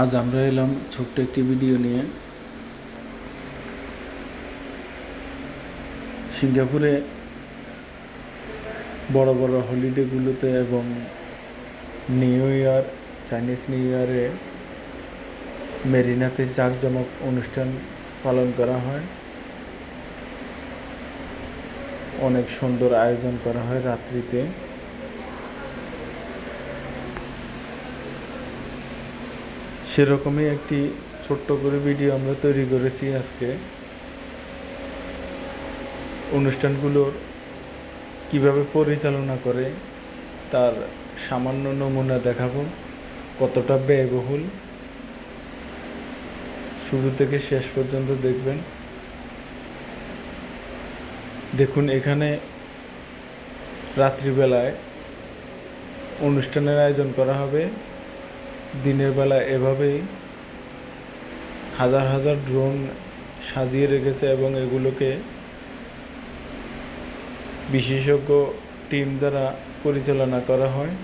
আজ আমরা এলাম ছোট্ট একটি ভিডিও নিয়ে। সিঙ্গাপুরে বড় বড় হলিডেগুলোতে এবং নিউ ইয়ার, চাইনিজ নিউ ইয়ারে মেরিনাতে জাঁকজমক অনুষ্ঠান পালন করা হয়। অনেক সুন্দর আয়োজন করা হয় রাত্রিতে। সেরকমই একটি ছোট্ট করে ভিডিও আমরা তৈরি করেছি আজকে। অনুষ্ঠানগুলোর কীভাবে পরিচালনা করে তার সামান্য নমুনা দেখাবো, কতটা ব্যয়বহুল। শুরু থেকে শেষ পর্যন্ত দেখবেন। দেখুন, এখানে রাত্রিবেলায় অনুষ্ঠানের আয়োজন করা হবে। দিনের বেলা এভাবেই হাজার হাজার ড্রোন সাজিয়ে রেখেছে এবং এগুলোকে বিশেষজ্ঞ টিম দ্বারা পরিচালনা করা হয়।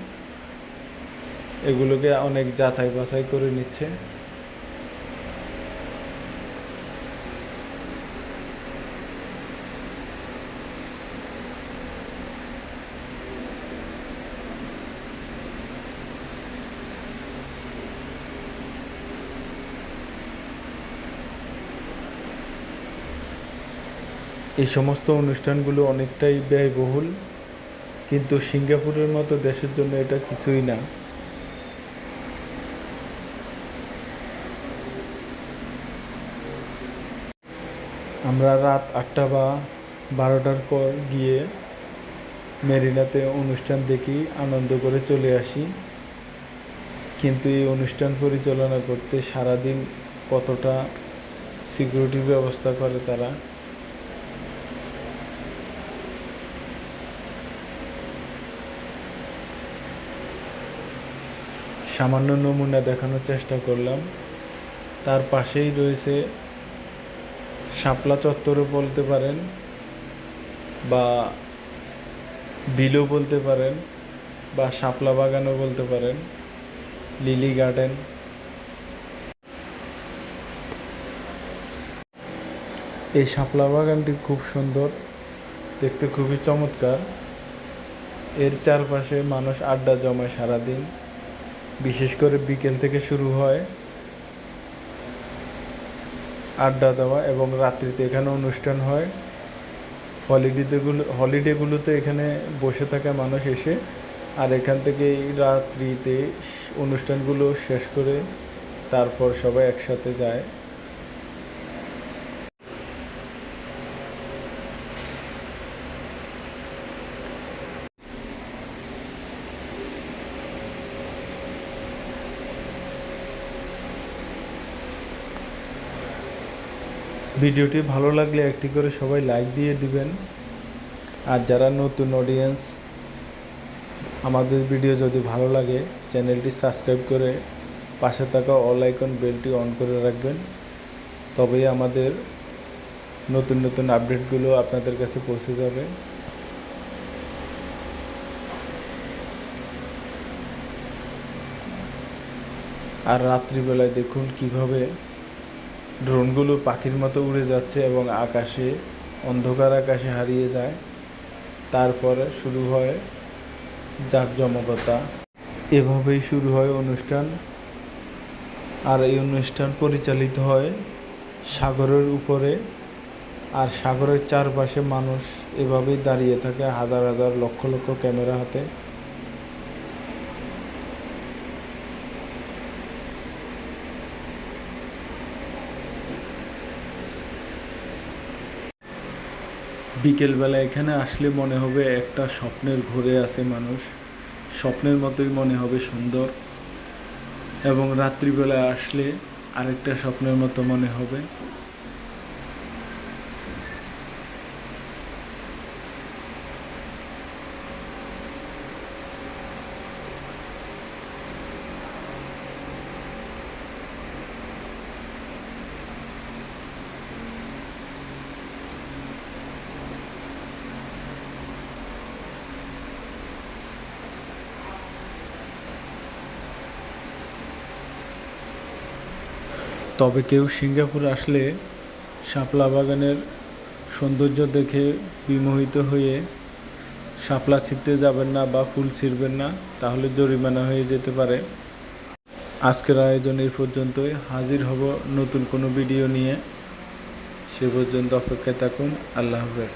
এগুলোকে অনেক যাচাই বাছাই করে নিচ্ছে। এই সমস্ত অনুষ্ঠানগুলো অনেকটাই ব্যয়বহুল, কিন্তু সিঙ্গাপুরের মতো দেশের জন্য এটা কিছুই না। আমরা রাত আটটা বা বারোটার পর গিয়ে মেরিনাতে অনুষ্ঠান দেখি, আনন্দ করে চলে আসি। কিন্তু এই অনুষ্ঠান পরিচালনা করতে সারাদিন কতটা সিকিউরিটি ব্যবস্থা করে তারা? সামান্য নমুনা দেখানোর চেষ্টা করলাম। তার পাশেই রয়েছে শাপলা চত্বরও বলতে পারেন বা বিলও বলতে পারেন বা শাপলা বাগানও বলতে পারেন, লিলি গার্ডেন। এই শাপলা বাগানটি খুব সুন্দর, দেখতে খুবই চমৎকার। এর চারপাশে মানুষ আড্ডা জমায় সারাদিন। বিশেষ করে বিকেল থেকে শুরু হয় আড্ডা দেওয়া এবং রাত্রিতে এখানে অনুষ্ঠান হয়। হলিডেগুলো, হলিডেগুলোতে এখানে বসে থাকা মানুষ এসে আর এখান থেকে রাত্রিতে অনুষ্ঠানগুলো শেষ করে তারপর সবাই একসাথে যায়। ভিডিওটি ভালো লাগলে একটি করে সবাই লাইক দিয়ে দিবেন। আর যারা নতুন অডিয়েন্স আমাদের ভিডিও যদি ভালো লাগে চ্যানেলটি সাবস্ক্রাইব করে পাশে থাকা অল আইকন বেলটি অন করে রাখবেন। তবেই আমাদের নতুন নতুন আপডেটগুলো আপনাদের কাছে পৌঁছে যাবে। আর রাত্রিবেলায় দেখুন কীভাবে ড্রোনগুলো পাখির মতো উড়ে যাচ্ছে এবং আকাশে অন্ধকার আকাশে হারিয়ে যায়। তারপরে শুরু হয় জাঁকজমকতা। এভাবেই শুরু হয় অনুষ্ঠান। আর এই অনুষ্ঠান পরিচালিত হয় সাগরের উপরে। আর সাগরের চারপাশে মানুষ এভাবেই দাঁড়িয়ে থাকে হাজার হাজার লক্ষ লক্ষ ক্যামেরা হাতে। বিকেলবেলা এখানে আসলে মনে হবে একটা স্বপ্নের ঘরে আছে মানুষ। স্বপ্নের মতোই মনে হবে সুন্দর। এবং রাত্রিবেলা আসলে আরেকটা স্বপ্নের মতো মনে হবে। তবে কেউ সিঙ্গাপুর আসলে শাপলা বাগানের সৌন্দর্য দেখে বিমোহিত হয়ে শাপলা ছিঁড়তে যাবেন না বা ফুল ছিঁড়বেন না, তাহলে জরিমানা হয়ে যেতে পারে। আজকের আয়োজন এই পর্যন্তই। হাজির হব নতুন কোনো ভিডিও নিয়ে। সে পর্যন্ত অপেক্ষায় থাকুন। আল্লাহ হাফেজ।